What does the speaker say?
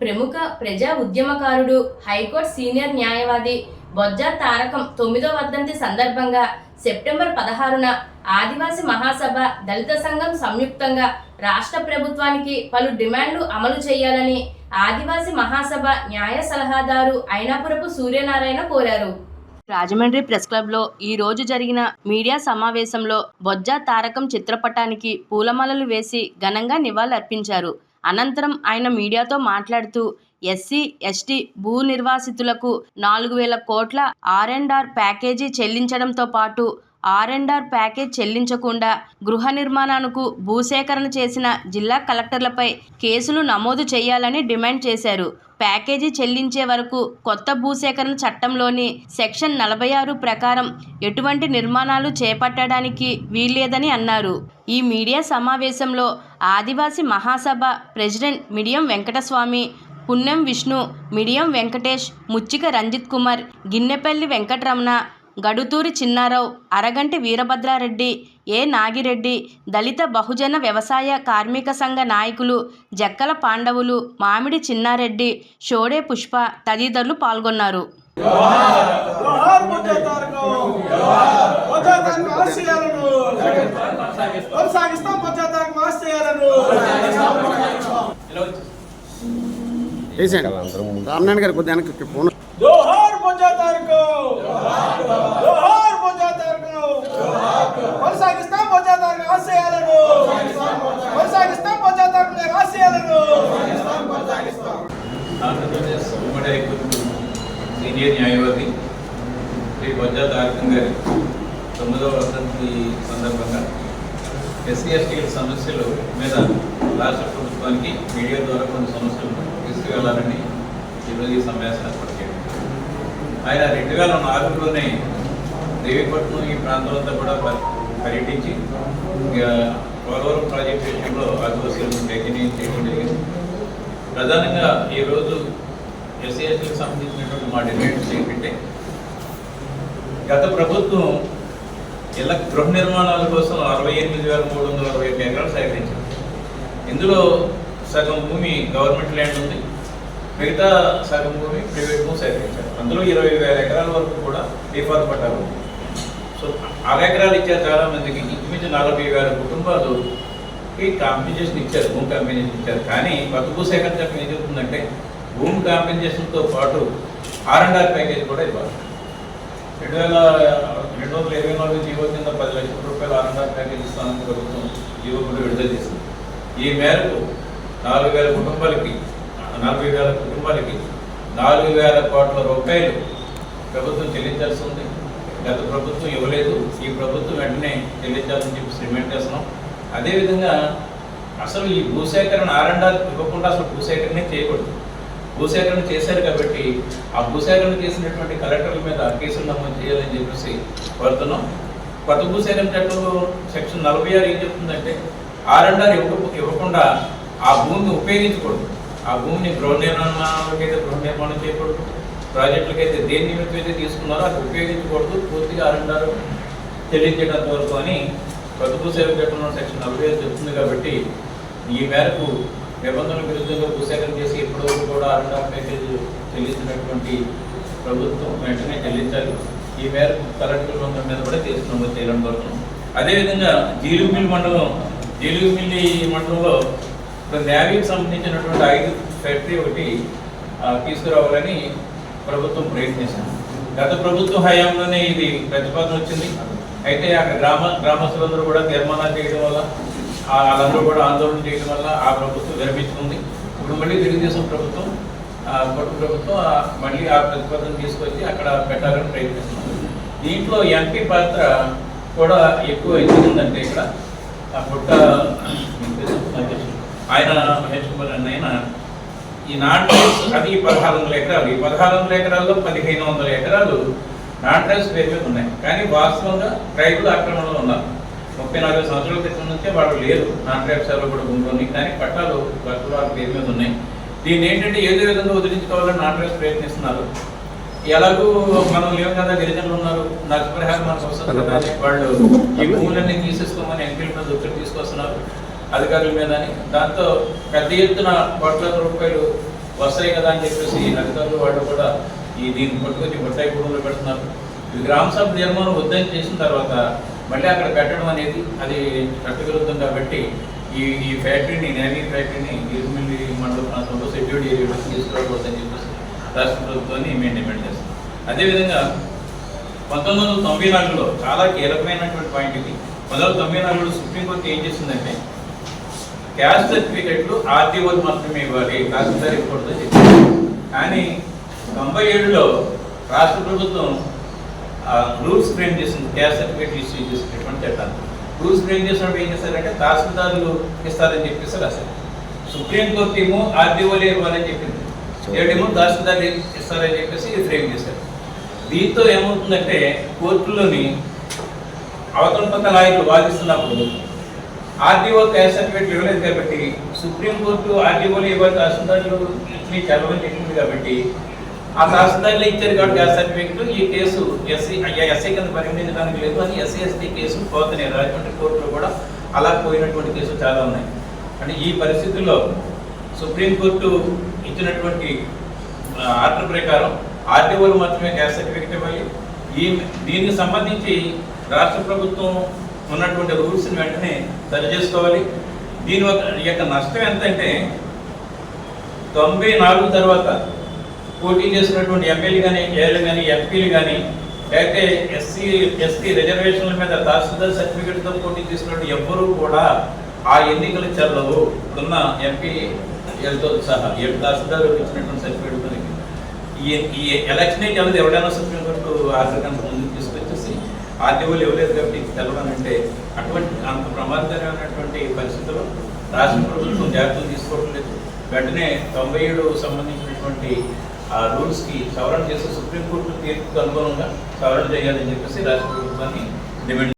ప్రముఖ ప్రజా ఉద్యమకారుడు హైకోర్టు సీనియర్ న్యాయవాది బొజ్జా తారకం తొమ్మిదో వర్ధంతి సందర్భంగా సెప్టెంబర్ పదహారున ఆదివాసి మహాసభ దళిత సంఘం సంయుక్తంగా రాష్ట్ర ప్రభుత్వానికి పలు డిమాండ్లు అమలు చేయాలని ఆదివాసి మహాసభ న్యాయ సలహాదారు అయినాపురపు సూర్యనారాయణ కోరారు. రాజమండ్రి ప్రెస్ క్లబ్లో ఈ రోజు జరిగిన మీడియా సమావేశంలో బొజ్జా తారకం చిత్రపటానికి పూలమాలలు వేసి ఘనంగా నివాళులర్పించారు. అనంతరం ఆయన మీడియాతో మాట్లాడుతూ ఎస్సీ ఎస్టీ భూ నిర్వాసితులకు నాలుగు వేల కోట్ల ఆర్ అండ్ ఆర్ ప్యాకేజీ చెల్లించడంతో పాటు ఆర్ అండ్ ఆర్ ప్యాకేజ్ చెల్లించకుండా గృహ నిర్మాణానికి భూసేకరణ చేసిన జిల్లా కలెక్టర్లపై కేసులు నమోదు చేయాలని డిమాండ్ చేశారు. ప్యాకేజీ చెల్లించే వరకు కొత్త భూసేకరణ చట్టంలోని సెక్షన్ నలభై ఆరు ప్రకారం ఎటువంటి నిర్మాణాలు చేపట్టడానికి వీల్లేదని అన్నారు. ఈ మీడియా సమావేశంలో ఆదివాసి మహాసభ ప్రెసిడెంట్ మిడియం వెంకటస్వామి పుణ్యం విష్ణు మిడియం వెంకటేష్ ముచ్చిక రంజిత్ కుమార్ గిన్నెపల్లి వెంకటరమణ గడుతూరి చిన్నారావు. అరగంటి వీరభద్రారెడ్డి ఏ నాగిరెడ్డి దళిత బహుజన వ్యవసాయ కార్మిక సంఘ నాయకులు జక్కల పాండవులు మామిడి చిన్నారెడ్డి షోడే పుష్ప తదితరులు పాల్గొన్నారు. రామనారాయణ గారు కొద్దిగా ఫోన్ జోహార్ బుద్ధ తారకం జోహార్ బుద్ధ కొనసాగిస్తాం బుద్ధ తారకం కొనసాగిస్తాం ఆంధ్రప్రదేశ్ ఉమ్మడి హైకోర్టు సీనియర్ న్యాయవాది శ్రీ బొజ్జా తారకం గారి తొమ్మిదవ వసంతి సందర్భంగా ఎస్సీ ఎస్టీల సమస్యల మీద రాష్ట్ర ప్రభుత్వానికి మీడియా ద్వారా కొన్ని సమస్యలు తీసుకువెళ్ళాలని ఈరోజు ఈ సమావేశం ఏర్పాటు చేయడం ఆయన రెండు వేల నాలుగులోనే దేవీపట్నం ఈ ప్రాంతం కూడా పర్యటించి ఇక పోలవరం ప్రాజెక్ట్ విషయంలో ఆదివాసీలను టేకిని చేయడం జరిగింది. ప్రధానంగా ఈరోజు ఎస్సీ సంబంధించినటువంటి మా డిమాండ్స్ ఏంటంటే గత ప్రభుత్వం ఇళ్ళ గృహ నిర్మాణాల కోసం అరవై ఎనిమిది వేల మూడు వందల అరవై ఒక్క ఎకరాలు సేకరించింది. ఇందులో సగం భూమి గవర్నమెంట్ ల్యాండ్ ఉంది మిగతా సగం భూమి ప్రైవేట్ భూమి సేకరించారు. అందులో ఇరవై వేల ఎకరాల వరకు కూడా డిఫాల్ట్ పట్టారు సో అర ఎకరాలు ఇచ్చారు చాలా మందికి ఇంచుమించు నలభై వేల కుటుంబాలు ఈ కాంపెన్సేషన్ ఇచ్చారు భూమి కాంపెన్సేషన్ ఇచ్చారు. కానీ కొత్త భూ చట్టం ఏం చెప్తుందంటే భూమి కాంపెన్సేషన్తో పాటు ఆర్ అండ్ ఆర్ ప్యాకేజ్ కూడా ఇవ్వాలి. రెండు వేల రెండు వందల ఇరవై నాలుగు జీవో కింద పది లక్షల రూపాయలు ఆర్ అండ్ ఆర్ ప్యాకేజ్ ఇస్తానని ప్రభుత్వం జీవో కూడా విడుదల చేసింది. ఈ మేరకు నాలుగు వేల కుటుంబాలకి నలభై వేల కుటుంబాలకి నాలుగు వేల కోట్ల రూపాయలు ప్రభుత్వం చెల్లించాల్సి ఉంది గత ప్రభుత్వం ఇవ్వలేదు. ఈ ప్రభుత్వం వెంటనే చెల్లించాలని చెప్పి సిమెంట్ చేస్తున్నాం అదేవిధంగా అసలు ఈ భూసేకరణ ఆర్ఎండ్ఆర్ ఇవ్వకుండా అసలు భూసేకరణే చేయకూడదు. భూసేకరణ చేశారు కాబట్టి ఆ భూసేకరణ చేసినటువంటి కలెక్టర్ల మీద కేసులు నమోదు చేయాలని చెప్పేసి కోరుతున్నాం. కొత్త భూసేకరణ చట్టంలో సెక్షన్ నలభై ఆరు ఏం చెప్తుందంటే ఆరండాలు ఇవ్వకుండా ఆ భూమిని ఉపయోగించకూడదు. ఆ భూమిని గృహ నిర్మాణాలకైతే గృహ నిర్మాణం చేయకూడదు ప్రాజెక్టులకైతే దేని నిమిత్తం అయితే తీసుకున్నారో అది ఉపయోగించకూడదు. పూర్తిగా అరంటారు చెల్లించేటంత వరకు అని ప్రభుత్వ సేవ చట్టంలో సెక్షన్ నలభై ఐదు చెప్తుంది కాబట్టి ఈ మేరకు నిబంధనల విరుద్ధంగా భూసేకరణ చేసి ఇప్పటివరకు కూడా ఆర్ఎండ్ఆర్ ప్యాకేజ్ చెల్లించినటువంటి ప్రభుత్వం వెంటనే చెల్లించాలి. ఈ మేరకు కలెక్టర్ బృందం మీద కూడా కేసు నమోదు చేయాలని కోరుతున్నాం అదేవిధంగా జీలుమిల్లి మండలం జీలుమిల్లి మండలంలో ఇప్పుడు నేవీకి సంబంధించినటువంటి ఐదు ఫ్యాక్టరీ ఒకటి తీసుకురావాలని ప్రభుత్వం ప్రయత్నించింది. గత ప్రభుత్వ హయాంలోనే ఇది ప్రతిపాదన వచ్చింది. అయితే అక్కడ గ్రామ గ్రామస్తులందరూ కూడా తీర్మానాలు చేయడం వల్ల వాళ్ళందరూ కూడా ఆందోళన చేయడం వల్ల ఆ ప్రభుత్వం విరమించుకుంది. ఇప్పుడు మళ్ళీ తెలుగుదేశం ప్రభుత్వం ఆ ప్రభుత్వం ఆ మళ్ళీ ఆ ప్రతిపాదన తీసుకొచ్చి అక్కడ పెట్టాలని ప్రయత్నిస్తుంది. దీంట్లో ఎంపీ పాత్ర కూడా ఎక్కువ ఎందుకుందంటే ఇక్కడ ఆ పుట్ట ఆయన మహేష్ కుమార్ అన్న ఆయన ఈ నాన్ అది పదహారు వందల ఎకరాలు. ఈ పదహారు వందల ఎకరాల్లో పదిహేను వందల ఎకరాలు నాన్ ట్రైబ్స్ పేరు ఉన్నాయి. కానీ వాస్తవంగా ట్రైబుల్ ఆక్రమణలో ఉన్నారు. ముప్పై నాలుగు సంవత్సరాల క్రితం నుంచే వాళ్ళు లేరు. నాన్ ట్రైబ్స్ కూడా ఉంటుంది కానీ పట్టాలు వాళ్ళ పేరు మీద ఉన్నాయి. దీన్ని ఏంటంటే ఏదో విధంగా వదిలించుకోవాలని నాన్ ప్రయత్నిస్తున్నారు. ఎలాగూ మనం లేవు కదా గిరిజనులు ఉన్నారు. నష్టపరిహారం మనకు వస్తుంది కదా అని వాళ్ళు ఈ భూములన్నీ తీసేసుకోమని ఎంపీల మీద ఒత్తిడి తీసుకొస్తున్నారు. అధికారుల మీద అని. దాంతో పెద్ద ఎత్తున కోట్లాది రూపాయలు వస్తాయి కదా అని చెప్పేసి అధికారులు వాళ్ళు కూడా ఈ దీన్ని పట్టుకొని బొట్టాయి గూడెంలో పెడుతున్నారు. ఇది గ్రామ సభ నిర్మాణం వద్దని చేసిన తర్వాత మళ్ళీ అక్కడ పెట్టడం అనేది అది చట్టవిరుద్ధం కాబట్టి ఈ ఈ ఫ్యాక్టరీని నేవీ ఫ్యాక్టరీని గిరిమిల్లి మండల ప్రాంతంలో షెడ్యూల్డ్ తీసుకురావద్దని తీసుకురాకూడదని చెప్పేసి రాష్ట్ర ప్రభుత్వాన్ని మేము డిమాండ్ చేస్తాం. అదేవిధంగా పంతొమ్మిది వందల తొంభై నాలుగులో చాలా కీలకమైనటువంటి పాయింట్ ఇది. పంతొమ్మిది వందల తొంభై నాలుగులో సుప్రీంకోర్టు ఏం చేసిందంటే క్యాస్ట్ సర్టిఫికెట్లు ఆర్టీఓలు మాత్రమే ఇవ్వాలి. తహసీల్దార్ ఇవ్వకూడదు చెప్పారు కానీ తొంభై ఏడులో రాష్ట్ర ప్రభుత్వం రూల్స్ ఫ్రేమ్ చేసింది. క్యాస్ట్ సర్టిఫికేట్ ఇష్యూ చేసినటువంటి చట్టాన్ని రూల్స్ ఫ్రేమ్ చేసినప్పుడు ఏం చేశారంటే తహసీల్దారులు ఇస్తారని చెప్పేసి రాశారు. సుప్రీంకోర్టు ఏమో ఆర్టీఓలే ఇవ్వాలని చెప్పింది. ఏడేమో తహసీల్దార్ ఇస్తారని చెప్పేసి ఇది ఫ్రేమ్ చేశారు. దీంతో ఏమవుతుందంటే కోర్టులోని అవతల పక్క లాయర్లు వాదిస్తున్నప్పుడు ఆర్టీఓ క్యాష్ సర్టిఫికేట్ ఇవ్వలేదు కాబట్టి సుప్రీంకోర్టు ఆర్టీఓలు ఇవ్వాలి తహసీల్దారులు ఇచ్చి చదవని చెప్పింది కాబట్టి ఆ తహసీల్దార్లు ఇచ్చారు కాబట్టి క్యాస్ట్ సర్టిఫికేట్ ఈ కేసు ఎస్సీ ఎస్ఐ కింద పరిగణించడానికి లేదు అని ఎస్సీ ఎస్టీ కేసు పోతున్నాయి. రాజమండ్రి కోర్టులో కూడా అలా పోయినటువంటి కేసులు చాలా ఉన్నాయి. అంటే ఈ పరిస్థితుల్లో సుప్రీంకోర్టు ఇచ్చినటువంటి ఆర్డర్ ప్రకారం ఆర్టీఓలు మాత్రమే గ్యాస్ సర్టిఫికేట్ ఇవ్వాలి. ఈ దీనికి సంబంధించి రాష్ట్ర ప్రభుత్వం ఉన్నటువంటి రూల్స్ని వెంటనే సరి చేసుకోవాలి దీని యొక్క ఈ యొక్క నష్టం ఎంతంటే తొంభై నాలుగు తర్వాత పోటీ చేసినటువంటి ఎమ్మెల్యే కానీ ఏళ్ళు కానీ ఎంపీలు కానీ లేకపోతే ఎస్సీ ఎస్టీ రిజర్వేషన్ల మీద తహసీల్దార్ సర్టిఫికేట్తో పోటీ చేసినటువంటి ఎవ్వరూ కూడా ఆ ఎన్నికలు చెల్లవు. ఉన్న ఎంపీ తో సహా ఏడు తహసీల్దార్ ఇచ్చినటువంటి సర్టిఫికేట్ ఈ ఈ ఎలక్షన్ ఎవరైనా సుప్రీంకోర్టు ఆర్డర్ ముందుకు తీసుకొచ్చేసి ఆర్టీఓలు ఇవ్వలేదు కాబట్టి తెలవనంటే అటువంటి అంత ప్రమాదకరమైనటువంటి పరిస్థితుల్లో రాష్ట్ర ప్రభుత్వం జాగ్రత్తలు తీసుకోవడం లేదు. వెంటనే తొంభై ఏడు సంబంధించినటువంటి ఆ రూల్స్కి సవరణ చేసి సుప్రీంకోర్టు తీర్పుకు అనుగుణంగా సవరణ చేయాలని చెప్పేసి రాష్ట్ర ప్రభుత్వాన్ని డిమాండ్